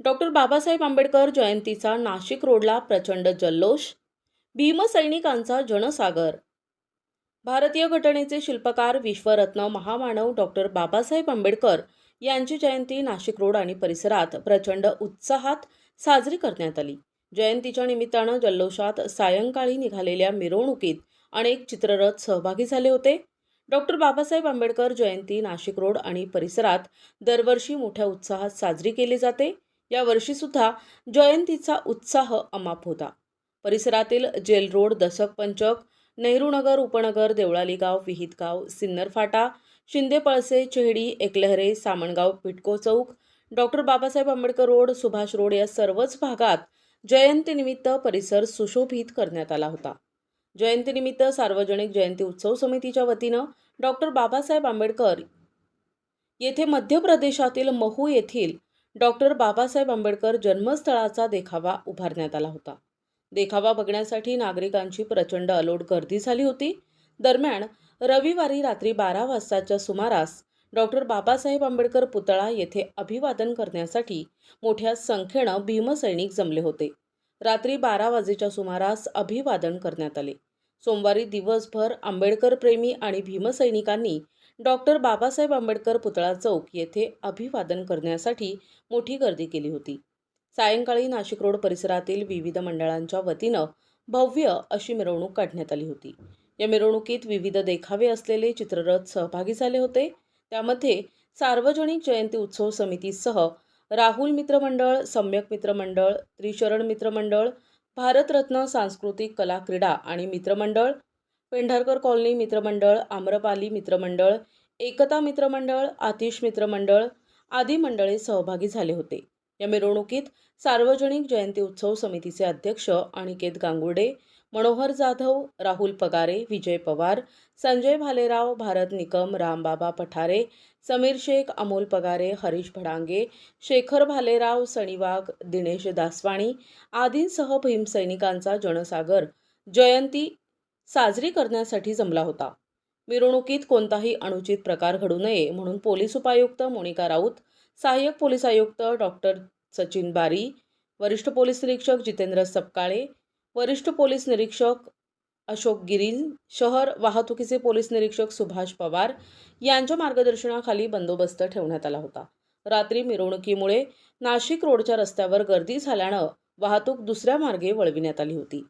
Doctor Babasaheb Ambedkar जयंतीचा नाशिक रोडला प्रचंड जल्लोष भीमसैनिकांचा जनसागर. भारतीय घटनेचे शिल्पकार विश्वरत्न महामानव डॉक्टर बाबासाहेब आंबेडकर यांची जयंती नाशिक रोड आणि परिसरात प्रचंड उत्साहात साजरी करण्यात आली. जयंतीच्या निमित्तानं जल्लोषात सायंकाळी निघालेल्या मिरवणुकीत अनेक चित्ररथ सहभागी झाले होते. डॉक्टर बाबासाहेब आंबेडकर जयंती नाशिक रोड आणि परिसरात दरवर्षी मोठ्या उत्साहात साजरी केली जाते. या वर्षीसुद्धा जयंतीचा उत्साह अमाप होता. परिसरातील जेल रोड दशक पंचक नेहरूनगर उपनगर देवळाली गाव विहित गाव सिन्नर फाटा शिंदे पळसे चेहडी एकलहरे सामणगाव पिटको चौक doctor Babasaheb Ambedkar road Subhash road या सर्वच भागात जयंतीनिमित्त परिसर सुशोभित करण्यात आला होता. जयंतीनिमित्त सार्वजनिक जयंती उत्सव समितीच्या वतीनं डॉक्टर बाबासाहेब आंबेडकर येथे मध्य प्रदेशातील महू येथील डॉक्टर बाबासाहेब आंबेडकर जन्मस्थळाचा देखावा उभारण्यात आला होता. देखावा बघण्यासाठी नागरिकांची प्रचंड अलोट गर्दी झाली होती. दरम्यान रविवारी रात्री बारा वाजताच्या सुमारास डॉक्टर बाबासाहेब आंबेडकर पुतळा येथे अभिवादन करण्यासाठी मोठ्या संख्येनं भीमसैनिक जमले होते. रात्री बारा वाजेच्या सुमारास अभिवादन करण्यात आले. सोमवारी दिवसभर आंबेडकर प्रेमी आणि भीमसैनिकांनी डॉक्टर बाबासाहेब आंबेडकर पुतळा चौक येथे अभिवादन करण्यासाठी मोठी गर्दी केली होती. सायंकाळी नाशिक रोड परिसरातील विविध मंडळांच्या वतीनं भव्य अशी मिरवणूक काढण्यात आली होती. या मिरवणुकीत विविध देखावे असलेले चित्ररथ सहभागी झाले होते. त्यामध्ये सार्वजनिक जयंती उत्सव समितीसह राहुल मित्रमंडळ सम्यक मित्रमंडळ त्रिशरण मित्रमंडळ भारतरत्न सांस्कृतिक कला क्रीडा आणि मित्रमंडळ पेंढारकर कॉलनी मित्रमंडळ आम्रपाली मित्रमंडळ एकता मित्रमंडळ आतिश मित्रमंडळ आदी मंडळे सहभागी झाले होते. या मिरवणुकीत सार्वजनिक जयंती उत्सव समितीचे अध्यक्ष अनिकेत गांगुडे मनोहर जाधव राहुल पगारे विजय पवार संजय भालेराव भारत निकम रामबाबा पठारे समीर शेख अमोल पगारे हरीश भडांगे शेखर भालेराव सणीवाग दिनेश दासवाणी आदींसह भीमसैनिकांचा जनसागर जयंती साजरी करण्यासाठी जमला होता. मिरवणुकीत कोणताही अनुचित प्रकार घडू नये म्हणून पोलीस उपायुक्त मोनिका राऊत सहाय्यक पोलीस आयुक्त डॉक्टर सचिन बारी वरिष्ठ पोलीस निरीक्षक जितेंद्र सपकाळे वरिष्ठ पोलीस निरीक्षक अशोक गिरील शहर वाहतुकीचे पोलीस निरीक्षक सुभाष पवार यांच्या मार्गदर्शनाखाली बंदोबस्त ठेवण्यात आला होता. रात्री मिरवणुकीमुळे नाशिक रोडच्या रस्त्यावर गर्दी झाल्यानं वाहतूक दुसऱ्या मार्गे वळविण्यात आली होती.